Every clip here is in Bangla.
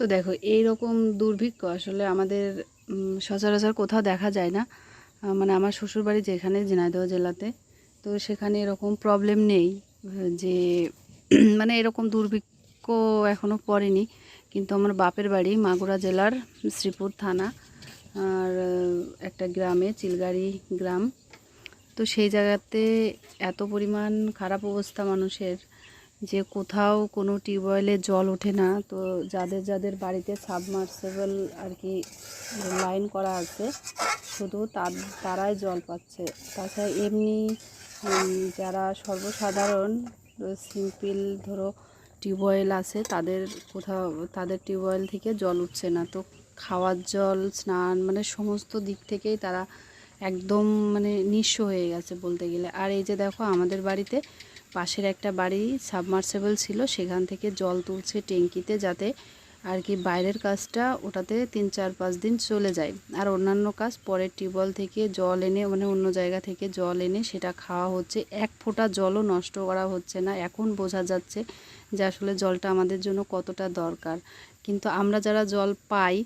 তো দেখো এই রকম দুর্ভিক্ষ আসলে আমাদের সচরাচর কোথাও দেখা যায় না। মানে আমার শ্বশুরবাড়ি যেখানে, ঝিনাইদহ জেলাতে, তো সেখানে এরকম প্রবলেম নেই, যে মানে এরকম দুর্ভিক্ষ এখনও পড়েনি। কিন্তু আমার বাপের বাড়ি মাগুরা জেলার শ্রীপুর থানা, আর একটা গ্রামে, চিলগাড়ি গ্রাম। তো সেই জায়গাতে এত পরিমাণ খারাপ অবস্থা মানুষের যে কোথাও কোনো টিউবওয়েলে জল ওঠে না, তো যাদের যাদের বাড়িতে সাবমার্সেবল আর কি লাইন করা আছে, শুধু তার, তারাই জল পাচ্ছে। তাছাড়া এমনি যারা সর্বসাধারণ, সিম্পল ধরো টিউবওয়েল আছে, তাদের কোথাও, তাদের টিউবওয়েল থেকে জল উঠছে না। তো খাওয়ার জল, স্নান মানে সমস্ত দিক থেকেই তারা একদম মানে নিঃস্ব হয়ে গেছে বলতে গেলে। আর এই যে দেখো, আমাদের বাড়িতে পাশের একটা বাড়ি সাবমার্সেবল ছিল, সেখান থেকে জল তুলছে ট্যাঙ্কিতে যাতে আর কি বাইরের কাজটা ওটাতে তিন চার পাঁচ দিন চলে যায়। আর অন্যান্য কাজ পরের টিউবওয়েল থেকে জল এনে মানে অন্য জায়গা থেকে জল এনে সেটা খাওয়া হচ্ছে। এক ফোঁটা জলও নষ্ট করা হচ্ছে না। এখন বোঝা যাচ্ছে যে আসলে জলটা আমাদের জন্য কতটা দরকার। কিন্তু আমরা যারা জল পাই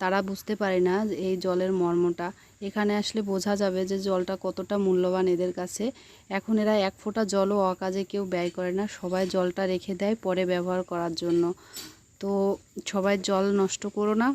তারা বুঝতে পারে না এই জলের মর্মটা। এখানে আসলে বোঝা যাবে যে জলটা কতটা মূল্যবান এদের কাছে। এখন এরা এক ফোঁটা জলও অকাজে কেউ ব্যয় করে না। সবাই জলটা রেখে দেয় পরে ব্যবহার করার জন্য। তো সবাই জল নষ্ট করো না।